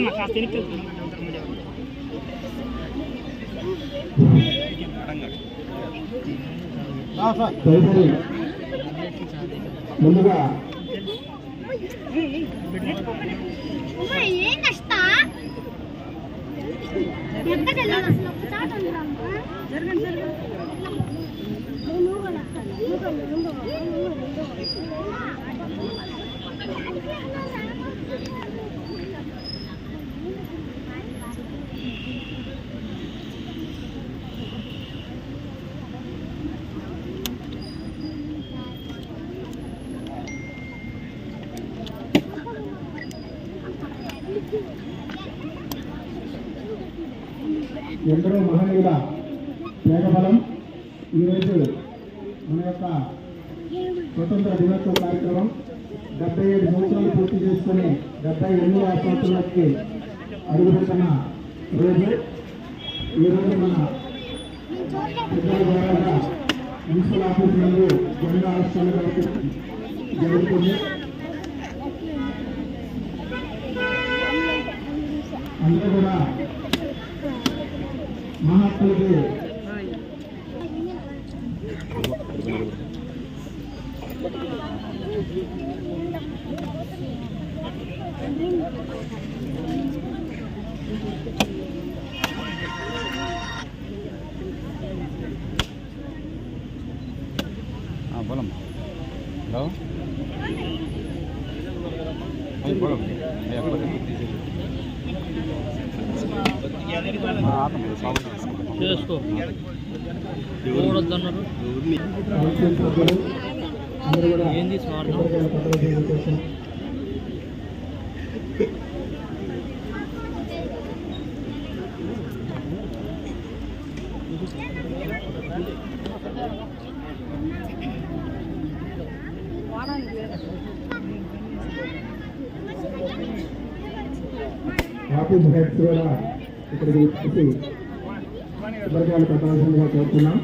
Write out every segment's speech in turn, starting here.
జరగన్న కాస్త వెనక్కి ముందుగా ఏం కష్ట జరగండి జరగండి నువ్వు కూడా నువ్వు కూడా, నువ్వు కూడా, నువ్వు ఎందరో మహనీయుల త్యాగఫలం ఈరోజు మన యొక్క స్వతంత్ర దినోత్సవ కార్యక్రమం డెబ్బై ఏడు సంవత్సరాలు పూర్తి చేసుకుని డెబ్బై ఎనిమిది సంవత్సరాలకి అడుగుపెట్టిన రోజు. ఈరోజు మన పెద్దల ద్వారా మున్సిపల్ ఆఫీస్ నందు జెండా ఆవిష్కరణ జరుగుతుంది. అందరూ కూడా போலாமா ஹலோ ஐ போலாம் ஐயா ஆட்டம் சாப்பிட்டு చేసుకో. చూడొద్దన్నారు ఏంది స్వార్థం? కూరగాయల కూడా ఇక్కడికి వచ్చి కొబ్బరికాయలు కట్టాల్సిందిగా కోరుతున్నాం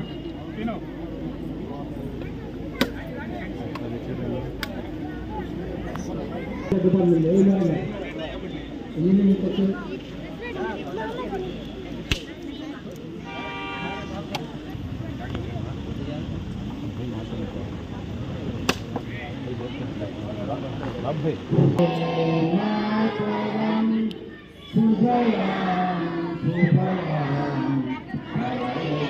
పెద్దపల్లి లేవుగానే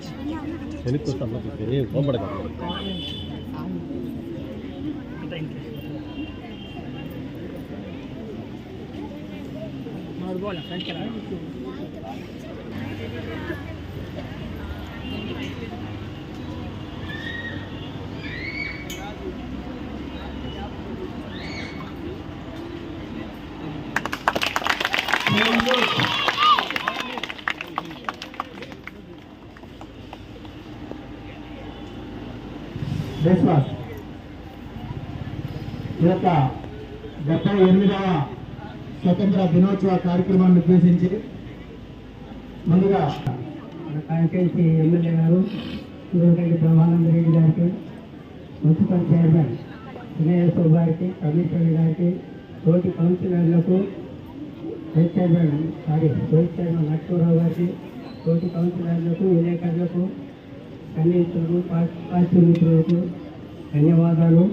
డెబ్బై వెనక్కి వస్తాను ఏం కోపడగా మనోడు పోలే ఫ్రంట్కి రా దేశ్వాస్. ఈ యొక్క డెబ్బై ఎనిమిదవ స్వతంత్ర దినోత్సవ కార్యక్రమాన్ని ఉద్దేశించి ముందుగా మన ఎమ్మెల్యే గారు సూర్యరెడ్డి బ్రహ్మానంద రెడ్డి గారికి మున్సిపల్ చైర్మన్ వినయస్వ గారికి కమిషనర్ గారికి తోటి కౌన్సిలర్లకు vice chairman sorry vice chairman Lakshmirao గారికి తోటి కౌన్సిలర్లకు విలేకరులకు కన్నీతులకు పాశ్చిమిత్రులకు ధన్యవాదాలు.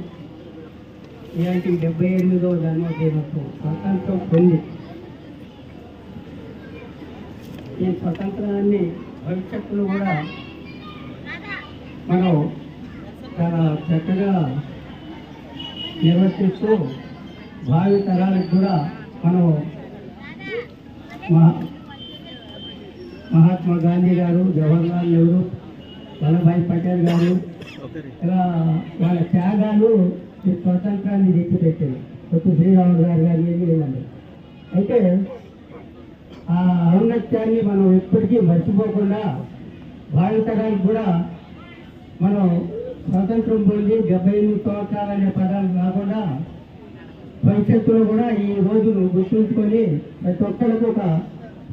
ఇలాంటి డెబ్బై ఎనిమిదవ జన్మదినోత్సవం స్వతంత్రం పొంది ఈ స్వతంత్రాన్ని భవిష్యత్తులో కూడా మనం చాలా చక్కగా నిర్వర్తిస్తూ భావి తరాలకు కూడా మనం మహా- మహాత్మా గాంధీ గారు జవహర్లాల్ నెహ్రూ వల్లభాయ్ పటేల్ గారు ఇలా వాళ్ళ త్యాగాలు ఈ స్వతంత్రాన్ని తెచ్చిపెట్టారు. కొత్త శ్రీరాములు గారు గారు వీళ్ళందరూ అయితే ఆ ఔన్నత్యాన్ని మనం ఎప్పటికీ మర్చిపోకుండా భావితరానికి కూడా మనం స్వాతంత్రం పొంది డెబ్బై ఎనిమిది సంవత్సరాలు అనే పదాలు కాకుండా భవిష్యత్తులో కూడా ఈ రోజును గుర్తుంచుకొని ప్రతి ఒక్కరికి ఒక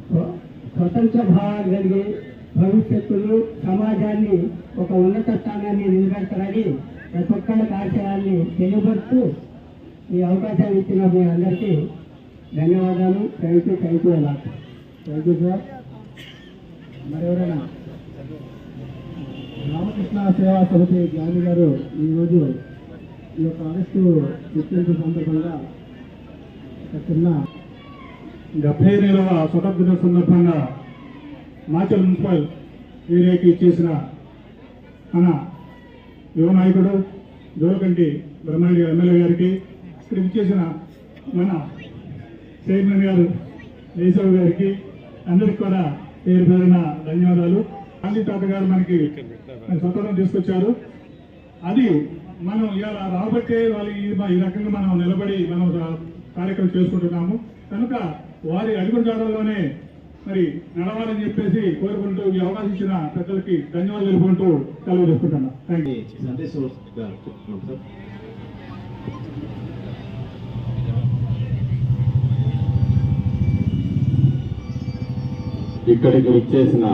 స్వ- స్వతంత్ర భావాలు కలిగి భవిష్యత్తులో సమాజాన్ని ఒక ఉన్నత స్థానాన్ని నిలబెడతారని ప్రతి ఒక్కరికి ఆశయాన్ని తెలియబడుతూ ఈ అవకాశం ఇచ్చిన మీ అందరికీ ధన్యవాదాలు. థ్యాంక్ యూ థ్యాంక్ యూ అలా థ్యాంక్ యూ సార్ మరెవరైనా? రామకృష్ణ సేవా సమితి గాంధీ గారు ఈరోజు ఈ యొక్క అరెస్టు గుర్తింపు సందర్భంగా ఒక చిన్న డెబ్బై ఎనిమిదవ స్వతంత్ర దిన సందర్భంగా మాచల్ మున్సిపల్ ఏరియాకి ఇచ్చేసిన మన యువ నాయకుడు జోలకంటి బ్రహ్మారెడ్డి ఎమ్మెల్యే గారికి ఇక్కడ ఇచ్చేసిన మన చైర్మన్ గారు కేశవ్ గారికి అందరికి కూడా పేరు పేరున ధన్యవాదాలు. గాంధీ తాత గారు మనకి స్వతంత్రం తీసుకొచ్చారు. అది మనం ఇవాళ రాబట్టే వాళ్ళు ఈ రకంగా మనం నిలబడి మనం కార్యక్రమం చేసుకుంటున్నాము. కనుక వారి అడుగుజాడల్లోనే మరి నడవాలని చెప్పేసి కోరుకుంటూ ఈ అవకాశం ఇచ్చిన పెద్దలకి ధన్యవాదాలు తెలుపుకుంటూ సెలవు చేసుకుంటున్నాం థ్యాంక్ యూ సందేశం చెప్తున్నాం సార్ ఇక్కడికి వచ్చేసిన